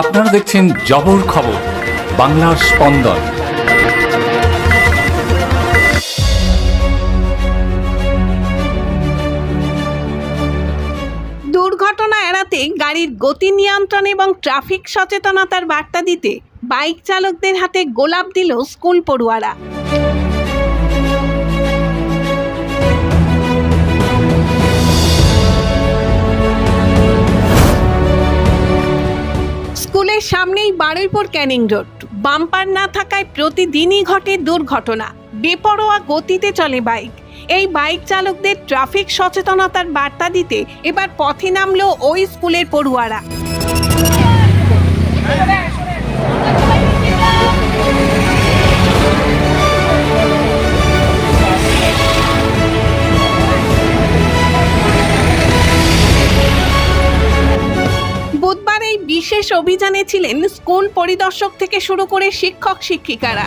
আপনারা দেখছেন জবর খবর, বাংলার স্পন্দন। দুর্ঘটনা এড়াতে গাড়ির গতি নিয়ন্ত্রণ এবং ট্রাফিক সচেতনতার বার্তা দিতে বাইক চালকদের হাতে গোলাপ দিল স্কুল পড়ুয়ারা। বারুইপুর ক্যানিং রোড। বাম্পার না থাকায় প্রতিদিনই ঘটে দুর্ঘটনা। বেপরোয়া গতিতে চলে বাইক। এই বাইক চালকদের ট্রাফিক সচেতনতার বার্তা দিতে এবার পথে নামলো ওই স্কুলের পড়ুয়ারা। অভিযানে ছিলেন স্কুল পরিদর্শক থেকে শুরু করে শিক্ষক শিক্ষিকারা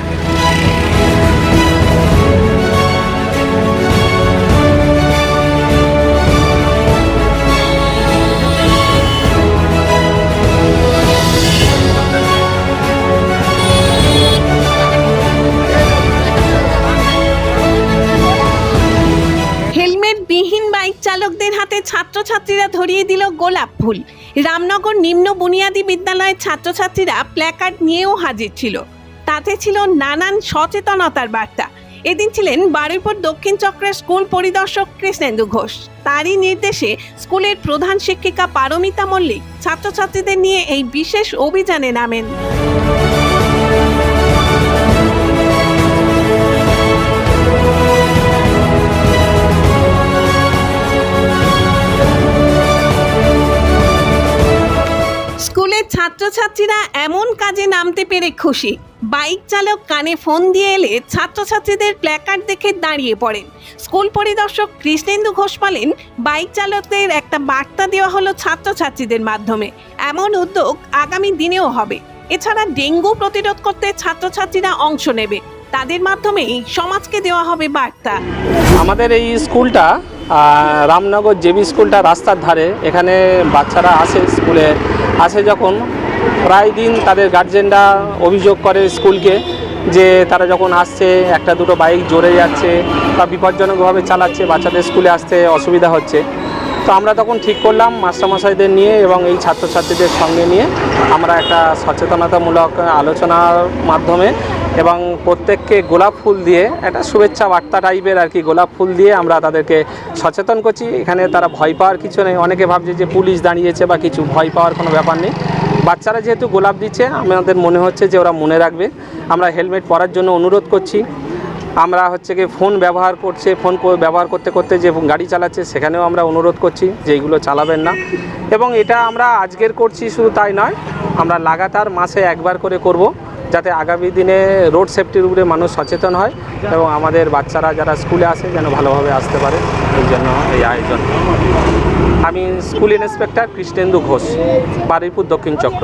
ধরিয়ে দিল গোলাপ ফুল। রামনগর নিম্ন বুনিয়াদী বিদ্যালয়ের ছাত্রছাত্রীরা প্ল্যাকার্ড নিয়েও হাজির ছিল। তাতে ছিল নানান সচেতনতার বার্তা। এদিন ছিলেন বারুইপুর দক্ষিণ চক্রের স্কুল পরিদর্শক কৃষ্ণেন্দু ঘোষ। তারই নির্দেশে স্কুলের প্রধান শিক্ষিকা পারমিতা মল্লিক ছাত্রছাত্রীদের নিয়ে এই বিশেষ অভিযানে নামেন। ছাত্রছাত্রীরা এমন কাজে নামতে পেরে খুশি। বাইক চালক কানে ফোন দিয়ে এলে ছাত্রছাত্রীদের প্ল্যাকার্ড দেখে দাঁড়িয়ে পড়েন। স্কুল পরিদর্শক কৃষ্ণেন্দু ঘোষ বলেন, বাইক চালকদের একটা বার্তা দেওয়া হলো ছাত্রছাত্রীদের মাধ্যমে। এমন উদ্যোগ আগামী দিনেও হবে। এছাড়া ডেঙ্গু প্রতিরোধ করতে ছাত্রছাত্রীরা অংশ নেবে। তাদের মাধ্যমেই সমাজকে দেওয়া হবে বার্তা। আমাদের এই স্কুলটা রামনগর জেবি স্কুলটা রাস্তার ধারে। এখানে বাচ্চারা আসে স্কুলে আসে যখন। প্রায় দিন তাদের গার্জেনরা অভিযোগ করে স্কুলকে যে তারা যখন আসছে, একটা দুটো বাইক জোরে যাচ্ছে বা বিপজ্জনকভাবে চালাচ্ছে, বাচ্চাদের স্কুলে আসতে অসুবিধা হচ্ছে। তো আমরা তখন ঠিক করলাম মাস্টারমশাইদের নিয়ে এবং এই ছাত্রছাত্রীদের সঙ্গে নিয়ে আমরা একটা সচেতনতামূলক আলোচনার মাধ্যমে এবং প্রত্যেককে গোলাপ ফুল দিয়ে একটা শুভেচ্ছা বার্তা টাইপের আর কি, গোলাপ ফুল দিয়ে আমরা তাদেরকে সচেতন করছি। এখানে তারা ভয় পাওয়ার কিছু নেই। অনেকে ভাবছে যে পুলিশ দাঁড়িয়েছে বা কিছু, ভয় পাওয়ার কোনো ব্যাপার নেই। বাচ্চারা যেহেতু গোলাপ দিচ্ছে, আমাদের মনে হচ্ছে যে ওরা মনে রাখবে। আমরা হেলমেট পরার জন্য অনুরোধ করছি। আমরা হচ্ছে কি ফোন ব্যবহার করছে, ফোন ব্যবহার করতে করতে যে গাড়ি চালাচ্ছে, সেখানেও আমরা অনুরোধ করছি যে এইগুলো চালাবেন না। এবং এটা আমরা আজকের করছি শুধু তাই নয়, আমরা লাগাতার মাসে একবার করে করব। যাতে আগামী দিনে রোড সেফটির উপরে মানুষ সচেতন হয় এবং আমাদের বাচ্চারা যারা স্কুলে আসে যেন ভালোভাবে আসতে পারে এই জন্য এই আয়োজন। আমি স্কুল ইন্সপেক্টর কৃষ্ণেন্দু ঘোষ, বারুইপুর দক্ষিণ চক্র।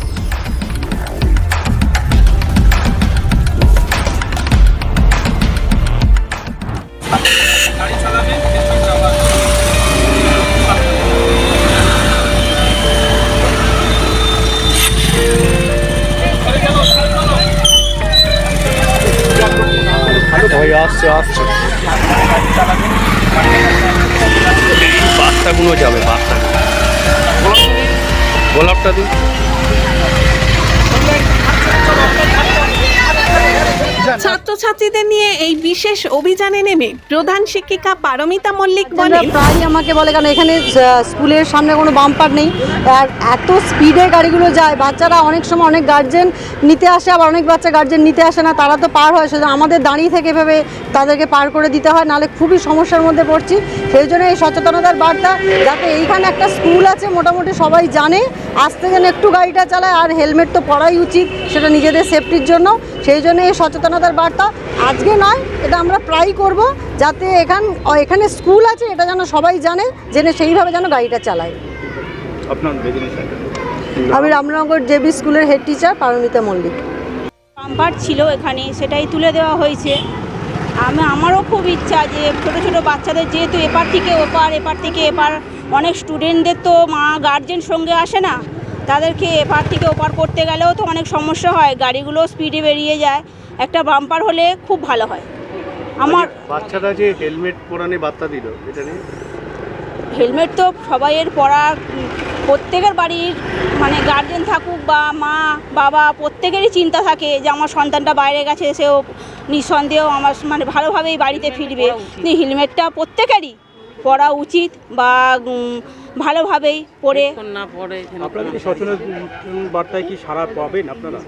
আসছে আসছে। বাচ্চাগুলো যাবে বাচ্চা। গোলাপটা দিন ছাত্রছাত্রীদের নিয়ে এই বিশেষ অভিযানে নেমে প্রধান শিক্ষিকা পারমিতা মল্লিক বলেন প্রায় আমাকে বলে কেন এখানে স্কুলের সামনে কোনো বাম্পার নেই আর এত স্পিডে গাড়িগুলো যায় বাচ্চারা অনেক সময় অনেক গার্জেন নিতে আসে আবার অনেক বাচ্চা গার্জেন নিতে আসে না তারা তো পার হয় সেজন্য আমাদের দাঁড়িয়ে থেকে ভেবে তাদেরকে পার করে দিতে হয় নাহলে খুবই সমস্যার মধ্যে পড়ছি। সেই জন্য এই সচেতনতার বার্তা যাতে এইখানে একটা স্কুল আছে মোটামুটি সবাই জানে আসতে যেন একটু গাড়িটা চালায় আর হেলমেট তো পরাই উচিত সেটা নিজেদের সেফটির জন্য। সেই জন্য এই সচেতনতার বার্তা। আজকে নয় এটা আমরা প্রায় করব যাতে এখান এখানে স্কুল আছে এটা যেন সবাই জানে জেনে সেইভাবে যেন গাড়িটা চালায়। আমি রামনগর জেবি স্কুলের হেড টিচার পারমিতা মল্লিক। পাম্পার ছিল এখানে সেটাই তুলে দেওয়া হয়েছে। আমি আমারও খুব ইচ্ছা যে ছোটো ছোটো বাচ্চাদের যেহেতু এপার থেকে ওপার এপার থেকে এপার অনেক স্টুডেন্টদের তো মা গার্জেন সঙ্গে আসে না। তাদেরকে এপার থেকে ওপার করতে গেলেও তো অনেক সমস্যা হয় গাড়িগুলো স্পিডে বেরিয়ে যায়। একটা বাম্পার হলে খুব ভালো হয়। আমার বাচ্চারা যে হেলমেট পরানে বার্তা দিল এটা নিয়ে? হেলমেট তো সবাইয়ের পরা প্রত্যেকের বাড়ির মানে গার্জেন থাকুক বা মা বাবা প্রত্যেকেরই চিন্তা থাকে যে আমার সন্তানটা বাইরে গেছে সেও নিঃসন্দেহ আমার মানে ভালোভাবেই বাড়িতে ফিরবে। হেলমেটটা প্রত্যেকেরই পরা উচিত বা ভালোভাবেই পরে আপনারা কি সচেতন বার্তায় কি সারা পাবেন আপনারা?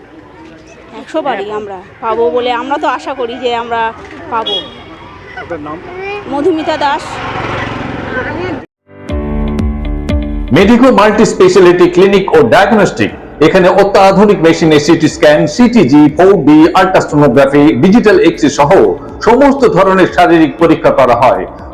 একশো বাড়ি আমরা পাবো বলে আমরা তো আশা করি যে আমরা পাবো। নাম? Madhumita Das. Medico multi speciality clinic ও ডায়াগনস্টিক। এখানে অত্যাধুনিক মেশিনে CT scan CTG four D ultrasonography digital X সহ সমস্ত ধরনের শারীরিক পরীক্ষা করা হয়।